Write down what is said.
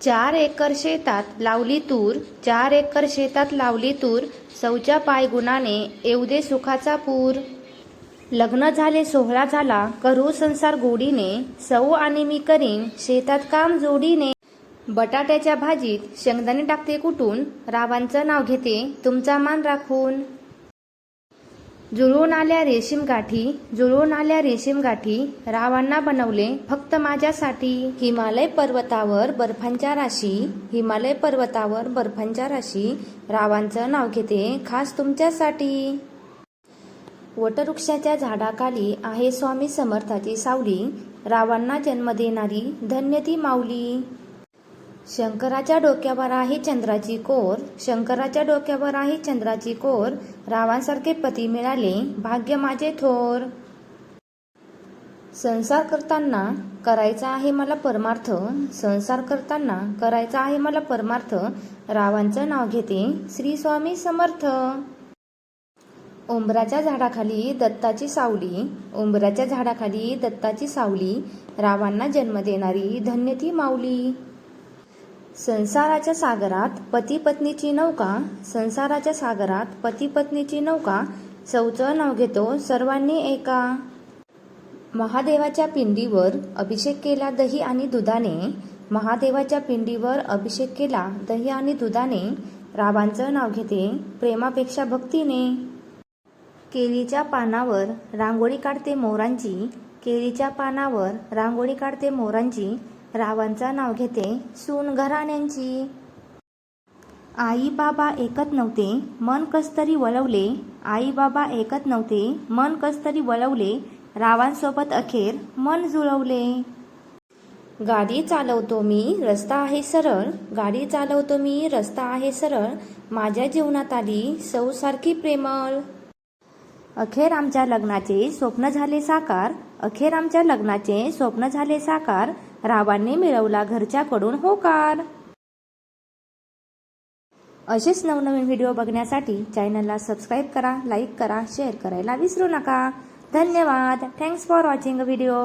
चार एकर शेतात लावली तूर चार एकर शेतात लावली तूर सौच्या पायगुणाने येऊ दे सुखाचा पूर. लग्न झाले सोहळा झाला करू संसार गोडीने सौ आणि मी करीन शेतात काम जोडीने. बटाट्याच्या भाजीत शेंगदाणे टाकते कुटून रावांचं नाव घेते तुमचा मान राखून. जुळून आल्या रेशीम गाठी जुळून आल्या रेशीम गाठी रावांना बनवले फक्त माझ्यासाठी. हिमालय पर्वतावर बर्फांच्या राशी हिमालय पर्वतावर बर्फांच्या राशी. रावांचं नाव घेते खास तुमच्यासाठी. वटवृक्षाच्या झाडाखाली आहे स्वामी समर्थाची सावली. रावांना जन्म देणारी धन्य ती माऊली. शंकराच्या डोक्यावर आहे चंद्राची कोर शंकराच्या डोक्यावर आहे चंद्राची कोर रावांसारखे पती मिळाले भाग्य माझे थोर. संसार करताना करायचा आहे मला परमार्थ संसार करताना करायचा आहे मला परमार्थ रावांचं नाव घेते श्री स्वामी समर्थ. उंबराच्या झाडाखाली दत्ताची सावली उंबराच्या झाडाखाली दत्ताची सावली रावांना जन्म देणारी धन्य ती माऊली. संसाराच्या सागरात पती पत्नीची नौका संसाराच्या सागरात पती पत्नीची नौका चौचं नाव घेतो सर्वांनी एका. महादेवाच्या पिंडीवर अभिषेक केला दही आणि दुधाने. महादेवाच्या पिंडीवर अभिषेक केला दही आणि दुधाने. रावांचं नाव घेते प्रेमापेक्षा भक्तीने. केळीच्या पानावर रांगोळी काढते मोरांची. केळीच्या पानावर रांगोळी काढते मोरांची. रावांचं नाव घेते सून घराण्यांची आई बाबा ऐकत नव्हते मन कस्तरी वळवले. आई बाबा ऐकत नव्हते मन कस्तरी वळवले. रावांसोबत अखेर मन जुळवले. गाडी चालवतो मी रस्ता आहे सरळ. गाडी चालवतो मी रस्ता आहे सरळ. माझ्या जीवनात आली सौ सारखी प्रेमळ. अखेर आमच्या लग्नाचे स्वप्न झाले साकार. अखेर आमच्या लग्नाचे स्वप्न झाले साकार. रावांनी मिळवला घरच्याकडून होकार. असेच नवनवीन व्हिडिओ बघण्यासाठी चॅनलला सबस्क्राईब करा लाईक करा शेअर करायला विसरू नका. धन्यवाद. Thanks for watching video